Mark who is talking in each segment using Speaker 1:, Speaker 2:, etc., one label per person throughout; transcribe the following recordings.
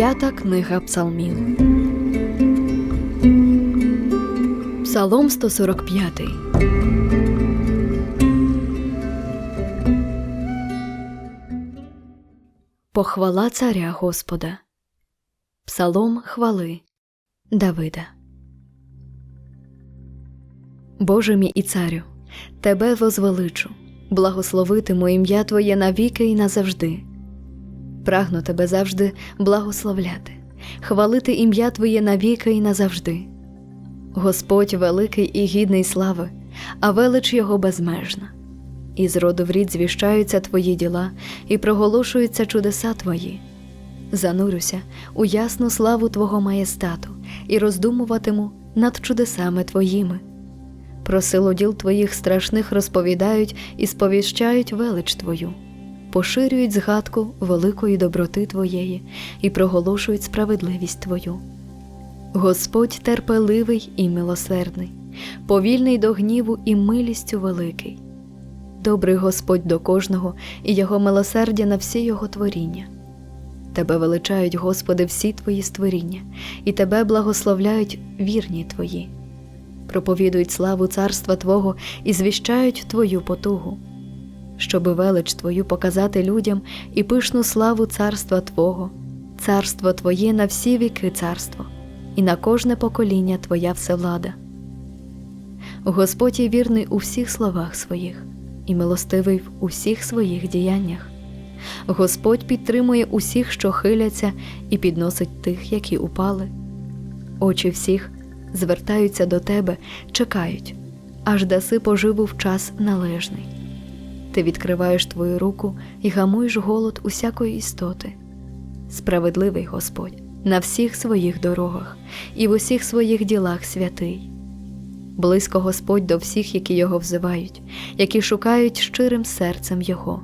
Speaker 1: П'ята книга Псалмів. Псалом 145. Похвала царя Господа. Псалом хвали Давида. Боже мій і царю, Тебе возвеличу, благословитиму ім'я Твоє навіки і назавжди. Прагну Тебе завжди благословляти, хвалити ім'я Твоє навіки і назавжди. Господь великий і гідний слави, а велич Його безмежна. Із роду в рід звіщаються Твої діла і проголошуються чудеса Твої. Занурюся у ясну славу Твого маєстату і роздумуватиму над чудесами Твоїми. Про силу діл Твоїх страшних розповідають і сповіщають велич Твою, поширюють згадку великої доброти Твоєї і проголошують справедливість Твою. Господь терпеливий і милосердний, повільний до гніву і милістю великий. Добрий Господь до кожного і Його милосердя на всі Його творіння. Тебе величають, Господи, всі Твої створіння, і Тебе благословляють вірні Твої. Проповідують славу царства Твого і звіщають Твою потугу, щоби велич Твою показати людям і пишну славу царства Твого, царство Твоє на всі віки царство, і на кожне покоління Твоя всевлада. Господь є вірний у всіх словах своїх і милостивий в усіх своїх діяннях. Господь підтримує усіх, що хиляться, і підносить тих, які упали. Очі всіх звертаються до тебе, чекають, аж даси поживу в час належний. Ти відкриваєш твою руку і гамуєш голод усякої істоти. Справедливий Господь на всіх своїх дорогах і в усіх своїх ділах святий. Близько Господь до всіх, які його взивають, які шукають щирим серцем Його.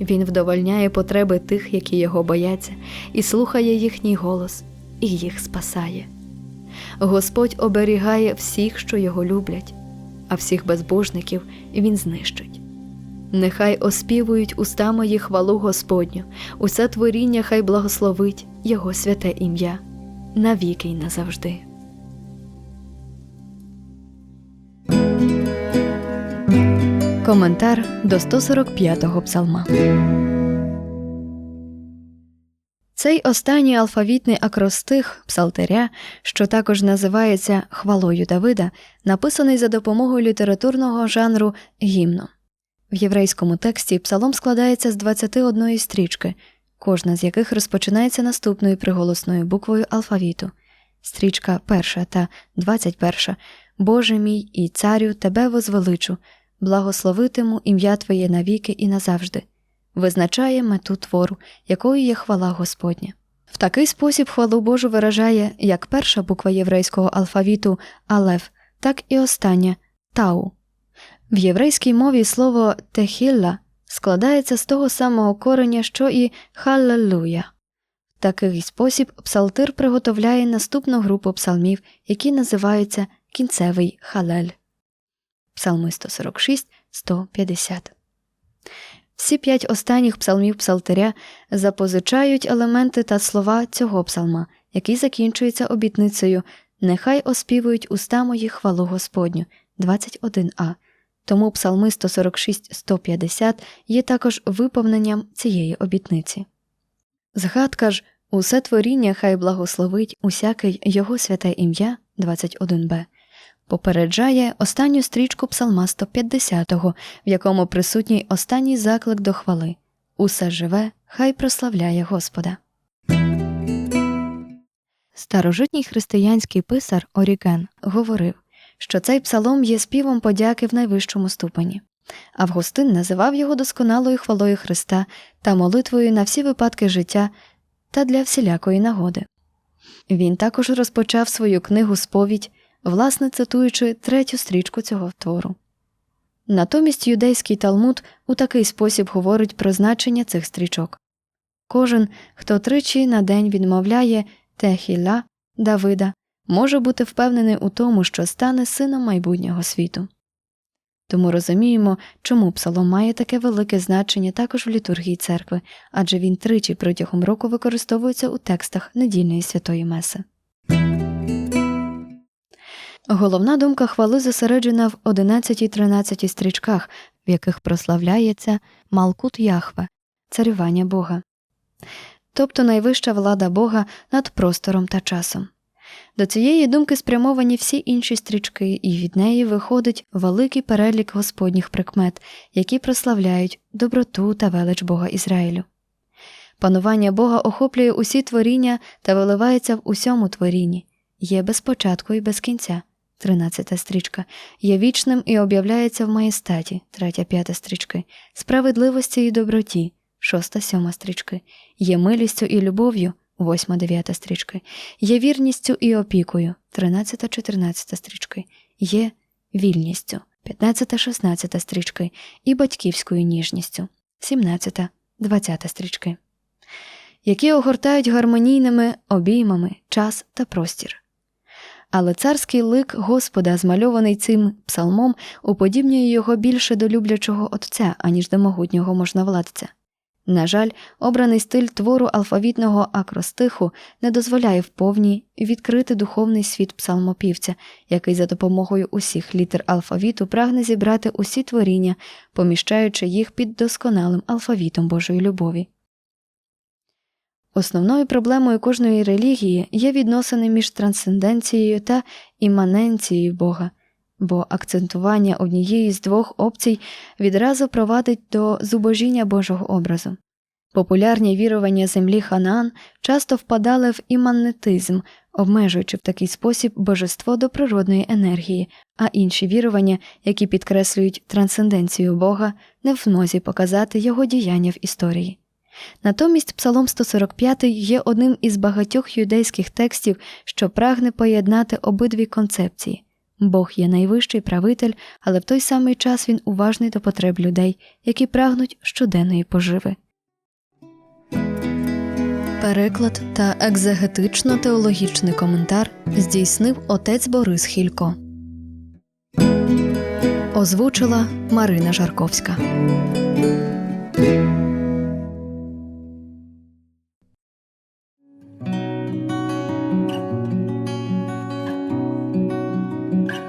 Speaker 1: Він вдовольняє потреби тих, які його бояться, і слухає їхній голос, і їх спасає. Господь оберігає всіх, що його люблять, а всіх безбожників він знищить. Нехай оспівують уста мої хвалу Господню, усе творіння хай благословить Його святе ім'я навіки й назавжди. Коментар до 145-го псалма. Цей останній алфавітний акростих псалтиря, що також називається хвалою Давида, написаний за допомогою літературного жанру гімну. В єврейському тексті псалом складається з 21 стрічки, кожна з яких розпочинається наступною приголосною буквою алфавіту. Стрічка перша та 21 Боже мій і царю тебе возвеличу, благословитиму ім'я Твоє навіки і назавжди, визначає мету твору, якою є хвала Господня. В такий спосіб хвалу Божу виражає як перша буква єврейського алфавіту Алеф, так і остання Тау. В єврейській мові слово техілла складається з того самого кореня, що і Халлелуя. В такий спосіб псалтир приготовляє наступну групу псалмів, які називаються кінцевий халель. Псалми 146 150. Всі п'ять останніх псалмів псалтиря запозичають елементи та слова цього псалма, який закінчується обітницею Нехай оспівують уста мої хвалу Господню 21а. Тому псалми 146 150 є також виповненням цієї обітниці. Згадка ж усе творіння хай благословить усякий його святе ім'я 21б попереджає останню стрічку псалма 150-го, в якому присутній останній заклик до хвали Усе живе, хай прославляє Господа. Старожитній християнський писар Оріген говорив, що цей псалом є співом подяки в найвищому ступені. Августин називав його досконалою хвалою Христа та молитвою на всі випадки життя та для всілякої нагоди. Він також розпочав свою книгу Сповідь власне цитуючи третю стрічку цього твору. Натомість юдейський Талмуд у такий спосіб говорить про значення цих стрічок кожен, хто тричі на день відмовляє Техіла Давида, може бути впевнений у тому, що стане сином майбутнього світу. Тому розуміємо, чому псалом має таке велике значення також в літургії церкви, адже він тричі протягом року використовується у текстах недільної святої Меси. Головна думка хвали зосереджена в 11-13 стрічках, в яких прославляється Малкут Яхве, царювання Бога, тобто найвища влада Бога над простором та часом. До цієї думки спрямовані всі інші стрічки, і від неї виходить великий перелік господніх прикмет, які прославляють доброту та велич Бога Ізраїлю. Панування Бога охоплює усі творіння та виливається в усьому творінні, є без початку і без кінця. 13 стрічка, є вічним і об'являється в маєстаті, 3-5 стрічки, справедливості і доброті, 6-7 стрічки, є милістю і любов'ю, 8-9 стрічки, є вірністю і опікою, 13-14 стрічки, є вільністю, 15-16 стрічки, і батьківською ніжністю, 17-20 стрічки, які огортають гармонійними обіймами час та простір. Але царський лик Господа, змальований цим псалмом, уподібнює його більше до люблячого отця, аніж до могутнього можновладця. На жаль, обраний стиль твору алфавітного акростиху не дозволяє вповні відкрити духовний світ псалмопівця, який за допомогою усіх літер алфавіту прагне зібрати усі творіння, поміщаючи їх під досконалим алфавітом Божої любові. Основною проблемою кожної релігії є відносини між трансценденцією та іманенцією Бога, бо акцентування однієї з двох опцій відразу провадить до зубожіння Божого образу. Популярні вірування землі Ханаан часто впадали в іманетизм, обмежуючи в такий спосіб божество до природної енергії, а інші вірування, які підкреслюють трансценденцію Бога, не в змозі показати його діяння в історії. Натомість Псалом 145 є одним із багатьох юдейських текстів, що прагне поєднати обидві концепції. Бог є найвищий правитель, але в той самий час він уважний до потреб людей, які прагнуть щоденної поживи. Переклад та екзегетично-теологічний коментар здійснив отець Борис Хілько. Озвучила Марина Жарковська. thank you